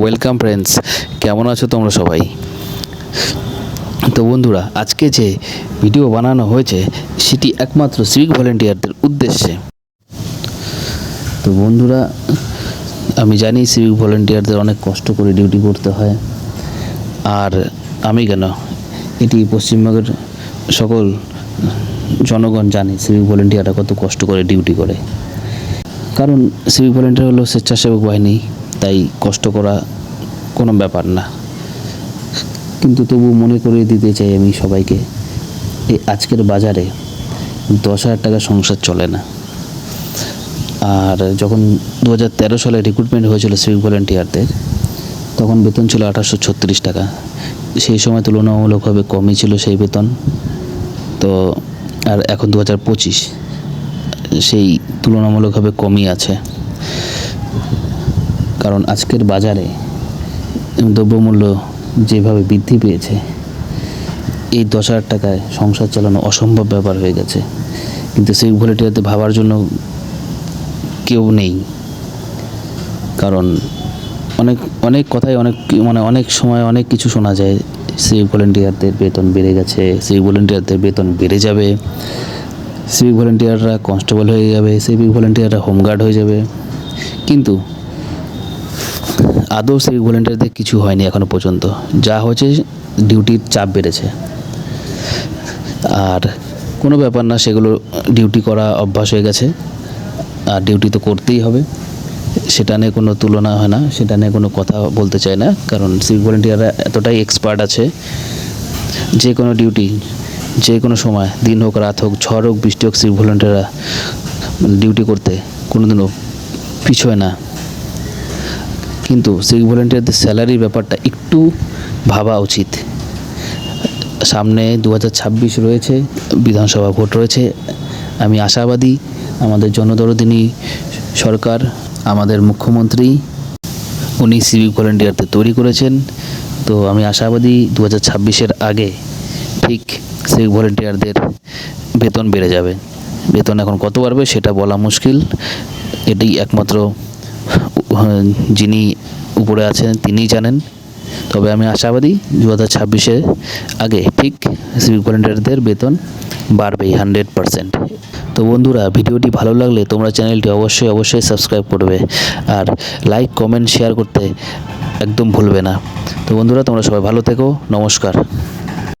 Welcome friends কেমন আছো তোমরা সবাই? তো বন্ধুরা, আজকে যে ভিডিও বানানো হয়েছে, সেটি একমাত্র সিভিক ভলেন্টিয়ারদের উদ্দেশ্যে। তো বন্ধুরা, আমি জানি সিভিক ভলেন্টিয়ারদের অনেক কষ্ট করে ডিউটি করতে হয়। আর আমি কেন? এটি পশ্চিমবঙ্গের সকল জনগণ জানে সিভিক ভলেন্টিয়াররা কত কষ্ট করে ডিউটি করে। কারণ সিভিক ভলেন্টিয়ার হলো স্বেচ্ছাসেবক বাহিনী। তাই কষ্ট করা কোনো ব্যাপার না। কিন্তু তবু মনে করিয়ে দিতে চাই আমি সবাইকে, এই আজকের বাজারে দশ হাজার টাকা সংসার চলে না। আর যখন দু হাজার তেরো সালে রিক্রুটমেন্ট হয়েছিল সিভিক ভলেন্টিয়ারদের তখন বেতন ছিল আঠাশশো ছত্রিশ টাকা। সেই সময় তুলনামূলকভাবে কমই ছিল সেই বেতন। তো আর এখন দু হাজার পঁচিশ, সেই তুলনামূলকভাবে কমই আছে। কারণ আজকের বাজারে দ্রব্যমূল্য যেভাবে বৃদ্ধি পেয়েছে, এই দশ হাজার টাকায় সংসার চালানো অসম্ভব ব্যাপার হয়ে গেছে। কিন্তু সেই ভলেটিয়াতে ভাবার জন্য কেউ নেই। কারণ অনেক অনেক কথাই অনেক মানে অনেক সময় অনেক কিছু শোনা যায়, সেই ভলেন্টিয়ারদের বেতন বেড়ে গেছে, সেই ভলেন্টিয়ারদের বেতন বেড়ে যাবে সিভিক ভলেন্টিয়াররা কনস্টেবল হয়ে যাবে সিভিক ভলেন্টিয়াররা হোমগার্ড হয়ে যাবে। কিন্তু আদৌ সিভিক ভলেন্টিয়ারদের কিছু হয়নি এখনও পর্যন্ত। যা হয়েছে ডিউটির চাপ বেড়েছে। আর কোনো ব্যাপার না, সেগুলো ডিউটি করা অভ্যাস হয়ে গেছে। আর ডিউটি তো করতেই হবে। সেটা নিয়ে কোনো তুলনা হয় না, সেটা নিয়ে কোনো কথা বলতে চাই না। কারণ সিভিক ভলেন্টিয়াররা এতটাই এক্সপার্ট আছে। যে কোনো ডিউটি যে কোনো সময়, দিন হোক, রাত হোক, ঝড় হোক, বৃষ্টি হোক সিভিক ভলেন্টিয়াররা ডিউটি করতে কোনোদিনও পিছোয় না। কিন্তু সিভিক ভলেন্টিয়ারদের স্যালারির ব্যাপারটা একটু ভাবা উচিত। সামনে দু হাজার ছাব্বিশ রয়েছে, বিধানসভা ভোট রয়েছে। আমি আশাবাদী আমাদের জনদরদিনী সরকার, আমাদের মুখ্যমন্ত্রী, উনি সিভিক ভলেন্টিয়ারদের তৈরি করেছেন। তো আমি আশাবাদী দু হাজার আগে ঠিক সিভিক ভলেন্টিয়ারদের বেতন বেড়ে যাবে। বেতন এখন কত বাড়বে সেটা বলা মুশকিল। এটাই একমাত্র যিনি উপরে আছেন তিনিই জানেন। তবে আমি আশাবাদী দু হাজার ছাব্বিশে আগে ঠিক সিভিক ভলেন্টিয়ারদের বেতন বাড়বেই হান্ড্রেড পারসেন্ট। তো বন্ধুরা, ভিডিওটি ভালো লাগলে তোমরা চ্যানেলটি অবশ্যই অবশ্যই সাবস্ক্রাইব করবে আর লাইক, কমেন্ট, শেয়ার করতে একদম ভুলবে না। তো বন্ধুরা, তোমরা সবাই ভালো থেকো। নমস্কার।